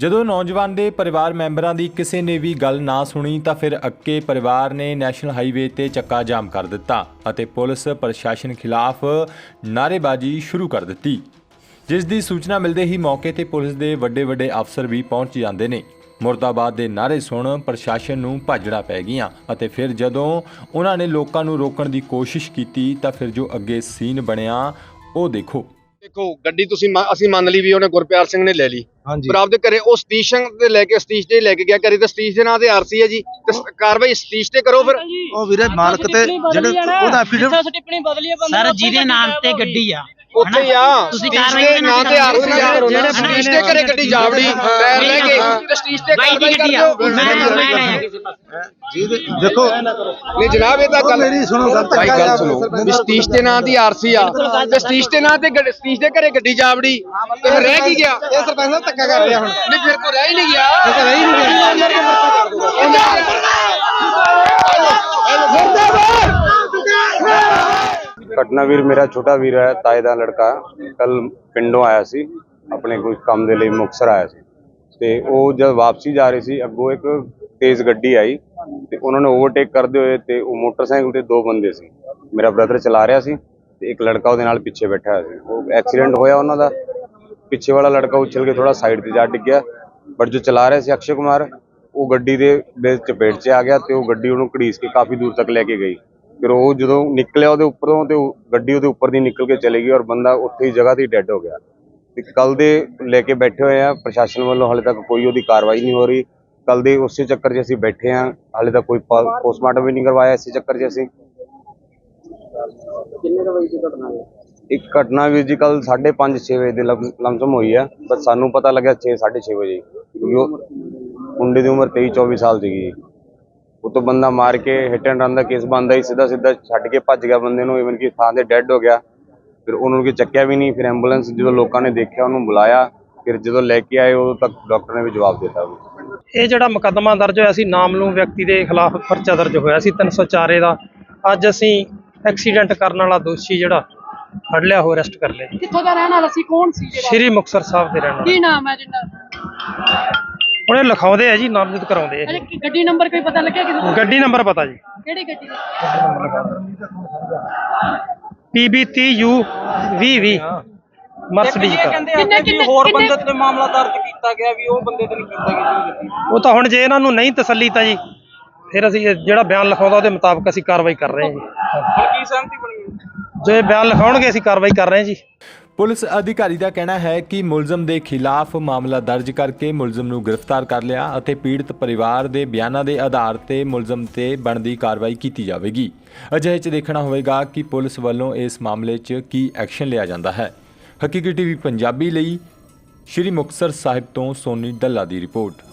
ਜਦੋਂ ਨੌਜਵਾਨ ਦੇ ਪਰਿਵਾਰ ਮੈਂਬਰਾਂ ਦੀ ਕਿਸੇ ਨੇ ਵੀ ਗੱਲ ਨਾ ਸੁਣੀ ਤਾਂ ਫਿਰ ਅੱਕੇ ਪਰਿਵਾਰ ਨੇ ਨੈਸ਼ਨਲ ਹਾਈਵੇ ਤੇ ਚੱਕਾ ਜਾਮ ਕਰ ਦਿੱਤਾ ਅਤੇ ਪੁਲਿਸ ਪ੍ਰਸ਼ਾਸਨ ਖਿਲਾਫ ਨਾਅਰੇਬਾਜ਼ੀ ਸ਼ੁਰੂ ਕਰ ਦਿੱਤੀ। ਜਿਸ ਦੀ ਸੂਚਨਾ ਮਿਲਦੇ ਹੀ ਮੌਕੇ ਤੇ ਪੁਲਿਸ ਦੇ ਵੱਡੇ ਵੱਡੇ ਅਫਸਰ ਵੀ ਪਹੁੰਚ ਜਾਂਦੇ ਨੇ। ਮੁਰਦਾਬਾਦ ਦੇ ਨਾਅਰੇ ਸੁਣ ਪ੍ਰਸ਼ਾਸਨ ਨੂੰ ਭੱਜਣਾ ਪੈ ਗਈਆਂ ਅਤੇ ਫਿਰ ਜਦੋਂ ਉਹਨਾਂ ਨੇ ਲੋਕਾਂ ਨੂੰ ਰੋਕਣ ਦੀ ਕੋਸ਼ਿਸ਼ ਕੀਤੀ ਤਾਂ ਫਿਰ ਜੋ ਅੱਗੇ ਸੀਨ ਬਣਿਆ ਉਹ ਦੇਖੋ। ਦੇਖੋ, ਗੱਡੀ ਤੁਸੀਂ ਮੰਨ- ਅਸੀਂ ਮੰਨ ਲਈ ਵੀ ਉਹਨੇ ਗੁਰਪਿਆਰ ਸਿੰਘ ਨੇ ਲੈ ਲਈ। ਪਰ ਆਪਦੇ ਘਰੇ ਉਹ ਸਤੀਸ਼ ਸਿੰਘ ਦੇ ਲੈ ਕੇ ਸਤੀਸ਼ ਦੇ ਲੈ ਕੇ ਗਿਆ। ਘਰੇ ਤੇ ਸਤੀਸ਼ ਦੇ ਨਾਂ ਤੇ ਆਰਸੀ ਹੈ ਜੀ। ਤੇ ਸ- ਕਾਰਵਾਈ ਸਤੀਸ਼ ਤੇ ਕਰੋ ਫਿਰ। ਉਹ ਵੀਰੇ ਮਾਲਕ ਤੇ ਜਿਹੜੇ ਉਹਦਾ ਐਫੀਡੇਵਿਟ ਟਿੱਪਣੀ ਬਦਲੀ ਸਰ ਜਿਹਦੇ ਨਾਮ ਤੇ ਗੱਡੀ ਆ। ਉੱਥੇ ਹੀ ਆ। ਤੁਸੀਂ ਕਾਰਵਾਈ ਦੇ ਨਾਂ ਤੇ ਤੇ ਆਰਸੀ? ਜਿਹੜੇ ਸਤੀਸ਼ ਦੇ ਘਰੇ ਗੱਡੀ ਜਾਵੜੀ ਲੈ ਕੇ ਤੇ ਸਤੀਸ਼ ਤੇ ਬਾਈ ਦੀ ਗੱਡੀ ਆ। ਮੈਂ ਮੈਂ ਆਇਆ ਕਿਸੇ ਪਾਸੇ ਜਿਹਦੇ ਦੇਖੋ ਨਹੀਂ ਜਨਾਬ ਇਹ ਤਾਂ ਗੱਲ ਮੇਰੀ ਸੁਣੋ ਭਾਈ ਗੱਲ ਸੁਣੋ। ਵੀ ਸਤੀਸ਼ ਦੇ ਨਾਂ ਦੀ ਆਰਸੀ ਆ ਤੇ ਸਤੀਸ਼ ਦੇ ਨਾਂ ਤੇ ਸਤੀਸ਼ ਦੇ ਘਰੇ ਗੱਡੀ ਜਾਵੜੀ। ਤੇ ਰਹਿ ਕੀ ਗਿਆ? ਇਹ ਸਰਪੰਚ ਧੱਕਾ ਕਰ ਰਿਹਾ ਹੁਣ। ਨਹੀਂ ਫਿਰ ਕੋ ਰਹਿ ਹੀ ਨਹੀਂ ਗਿਆ। ਇਹ ਤਾਂ ਰਹਿ ਹੀ ਨਹੀਂ ਘਟਨਾ ਵੀਰ ਮੇਰਾ ਛੋਟਾ ਵੀਰ ਹੈ, ਤਾਏ ਦਾ ਲੜਕਾ ਕੱਲ ਪਿੰਡੋਂ ਆਇਆ ਸੀ, ਆਪਣੇ ਕੋਈ ਕੰਮ ਦੇ ਲਈ ਮੁਕਤਸਰ ਆਇਆ ਸੀ। ਤੇ ਉਹ ਜਦ ਵਾਪਸੀ ਜਾ ਰਹੀ ਸੀ, ਅੱਗੋਂ ਇੱਕ ਤੇਜ਼ ਗੱਡੀ ਆਈ ਤੇ ਉਹਨਾਂ ਨੇ ਓਵਰਟੇਕ ਕਰਦੇ ਹੋਏ ਤੇ ਉਹ ਮੋਟਰਸਾਈਕਲ ਤੇ ਦੋ ਬੰਦੇ ਸੀ। ਮੇਰਾ ਬ੍ਰਦਰ ਚਲਾ ਰਿਹਾ ਸੀ ਤੇ ਇੱਕ ਲੜਕਾ ਉਹਦੇ ਨਾਲ ਪਿੱਛੇ ਬੈਠਾ ਹੋਇਆ ਸੀ। ਉਹ ਐਕਸੀਡੈਂਟ ਹੋਇਆ ਉਹਨਾਂ ਦਾ। ਪਿੱਛੇ ਵਾਲਾ ਲੜਕਾ ਉਛਲ ਕੇ ਥੋੜਾ ਸਾਈਡ ਤੇ ਜਾ ਡਿੱਗਿਆ ਬਟ ਜੋ ਚਲਾ ਰਿਹਾ ਸੀ ਅਕਸ਼ੇ ਕੁਮਾਰ, ਉਹ ਗੱਡੀ ਦੇ ਦੇ ਚਪੇਟ 'ਚ ਆ ਗਿਆ ਤੇ ਉਹ ਗੱਡੀ ਉਹਨੂੰ ਘੜੀਸ ਕੇ ਕਾਫੀ ਦੂਰ ਤੱਕ ਲੈ ਕੇ ਗਈ। ਫਿਰ ਉਹ ਜਦੋਂ ਨਿਕਲਿਆ ਉਹਦੇ ਉੱਪਰੋਂ ਤੇ ਗੱਡੀ ਉਹਦੇ ਉੱਪਰ ਦੀ ਨਿਕਲ ਕੇ ਚਲੇ ਗਈ ਔਰ ਬੰਦਾ ਉੱਥੇ ਹੀ ਜਗ੍ਹਾ ਤੇ ਡੈੱਡ ਹੋ ਗਿਆ। ਤੇ ਕੱਲ ਦੇ ਲੈ ਕੇ ਬੈਠੇ ਹੋਏ ਆ ਪ੍ਰਸ਼ਾਸਨ ਵੱਲੋਂ ਹਾਲੇ ਤੱਕ ਕੋਈ ਉਹਦੀ ਕਾਰਵਾਈ ਨਹੀਂ ਹੋ ਰਹੀ। ਕੱਲ ਦੇ ਉਸੇ ਚੱਕਰ 'ਚ ਅਸੀਂ ਬੈਠੇ ਆ ਹਾਲੇ ਤੱਕ ਕੋਈ ਪੋਸਟਮਾਰਟਮ ਵੀ ਨਹੀਂ ਕਰਵਾਇਆ ਇਸੇ ਚੱਕਰ 'ਚ ਅਸੀਂ। ਇੱਕ ਘਟਨਾ ਵੀਰ ਜੀ ਕੱਲ 5:30 6 ਵਜੇ ਦੇ ਲਮ- ਲਮਸਮ ਹੋਈ ਆ ਪਰ ਸਾਨੂੰ ਪਤਾ ਲੱਗਿਆ 6 6:30 ਵਜੇ ਕਿਉਂਕਿ ਉਹ ਮੁੰਡੇ ਦੀ ਉਮਰ 23 24 ਸਾਲ ਸੀਗੀ ਉਹ ਤੋਂ ਬੰਦਾ ਮਾਰ ਕੇ ਹਿੱਟ ਐਂਡ ਰਨ ਦਾ ਕੇਸ ਬੰਦਾ ਹੀ ਸਿੱਧਾ ਸਿੱਧਾ ਛੱਡ ਕੇ ਭੱਜ ਗਿਆ ਬੰਦੇ ਨੂੰ ਇਵਨ ਕਿ ਥਾਂ ਤੇ ਡੈੱਡ ਹੋ ਗਿਆ। ਫਿਰ ਉਹਨੂੰ ਕਿ ਚੱਕਿਆ ਵੀ ਨਹੀਂ ਫਿਰ ਐਂਬੂਲੈਂਸ ਜਦੋਂ ਲੋਕਾਂ ਨੇ ਦੇਖਿਆ ਉਹਨੂੰ ਬੁਲਾਇਆ। ਫਿਰ ਜਦੋਂ ਲੈ ਕੇ ਆਏ ਉਦੋਂ ਤੱਕ ਡਾਕਟਰ ਨੇ ਵੀ ਜਵਾਬ ਦਿੱਤਾ ਇਹ ਜਿਹੜਾ ਮੁਕੱਦਮਾ ਦਰਜ ਹੋਇਆ ਸੀ ਨਾਮਲੂਮ ਵਿਅਕਤੀ ਦੇ ਖਿਲਾਫ ਪਰਚਾ ਦਰਜ ਹੋਇਆ ਸੀ 304 ਏ ਦਾ। ਅੱਜ ਅਸੀਂ ਐਕਸੀਡੈਂਟ ਕਰਨ ਵਾਲਾ ਦੋਸ਼ੀ ਜਿਹੜਾ ਫੜ ਲਿਆ ਹੋ ਅਰੈਸਟ ਕਰ ਲਿਆ। ਕਿੱਥੋਂ ਦਾ ਰਹਿਣ ਵਾਲਾ ਸੀ? ਕੌਣ ਸੀ ਜਿਹੜਾ? ਸ਼੍ਰੀ ਮੁਕਤਸਰ ਸਾਹਿਬ ਦੇ ਰਹਿਣ ਵਾਲੇ। ਕੀ ਨਾਮ ਹੈ ਜਿੰਦਾ ਉਹਨੇ ਲਿਖਾਉਂਦੇ ਆ ਜੀ ਨਾਮਜ਼ਦ ਕਰਾਉਂਦੇ ਆ ਗੱਡੀ ਨੰਬਰ ਕੋਈ ਪਤਾ ਲੱਗਿਆ ਕਿਸੇ ਨੂੰ? ਗੱਡੀ ਨੰਬਰ ਪਤਾ ਜੀ। ਕਿਹੜੀ ਗੱਡੀ ਦਾ? PB 30U 2020 ਮਰਸੀਡੀਜ਼ ਦਾ। ਕਿੰਨੇ ਕਿੰਨੇ ਹੋਰ ਬੰਦੇ ਤੇ ਮਾਮਲਾ ਦਰਜ ਕੀਤਾ ਗਿਆ ਵੀ ਉਹ ਬੰਦੇ ਤੇ ਨਹੀਂ ਕੀਤਾ ਗਿਆ। ਉਹ ਤਾਂ ਹੁਣ ਜੇ ਇਹਨਾਂ ਨੂੰ ਨਹੀਂ ਤਸੱਲੀ ਤਾਂ ਜੀ ਫਿਰ ਅਸੀਂ ਇਹ ਜਿਹੜਾ ਬਿਆਨ ਲਿਖਾਉਂਦਾ ਉਹਦੇ ਮੁਤਾਬਕ ਅਸੀਂ ਕਾਰਵਾਈ ਕਰ ਰਹੇ ਹਾਂ ਜੀ। ਕੀ ਸਹਿਮਤੀ ਬਣੀ ਜੇ ਬਿਆਨ ਲਿਖਾਉਣਗੇ ਅਸੀਂ ਕਾਰਵਾਈ ਕਰ ਰਹੇ ਹਾਂ ਜੀ। ਪੁਲਿਸ ਅਧਿਕਾਰੀ ਦਾ ਕਹਿਣਾ ਹੈ ਕਿ ਮੁਲਜ਼ਮ ਦੇ ਖਿਲਾਫ ਮਾਮਲਾ ਦਰਜ ਕਰਕੇ ਮੁਲਜ਼ਮ ਨੂੰ ਗ੍ਰਿਫਤਾਰ ਕਰ ਲਿਆ ਅਤੇ ਪੀੜਤ ਪਰਿਵਾਰ ਦੇ ਬਿਆਨਾਂ ਦੇ ਆਧਾਰ ਤੇ ਮੁਲਜ਼ਮ ਤੇ ਬਣਦੀ ਕਾਰਵਾਈ ਕੀਤੀ ਜਾਵੇਗੀ। ਅਜਿਹੇ 'ਚ ਦੇਖਣਾ ਹੋਵੇਗਾ ਕਿ ਪੁਲਿਸ ਵੱਲੋਂ ਇਸ ਮਾਮਲੇ 'ਚ ਕੀ ਐਕਸ਼ਨ ਲਿਆ ਜਾਂਦਾ ਹੈ। ਹਕੀਕੀ ਟੀਵੀ ਪੰਜਾਬੀ ਲਈ ਸ਼੍ਰੀ ਮੁਕਤਸਰ ਸਾਹਿਬ ਤੋਂ ਸੋਨੀ ਡੱਲਾ ਦੀ ਰਿਪੋਰਟ।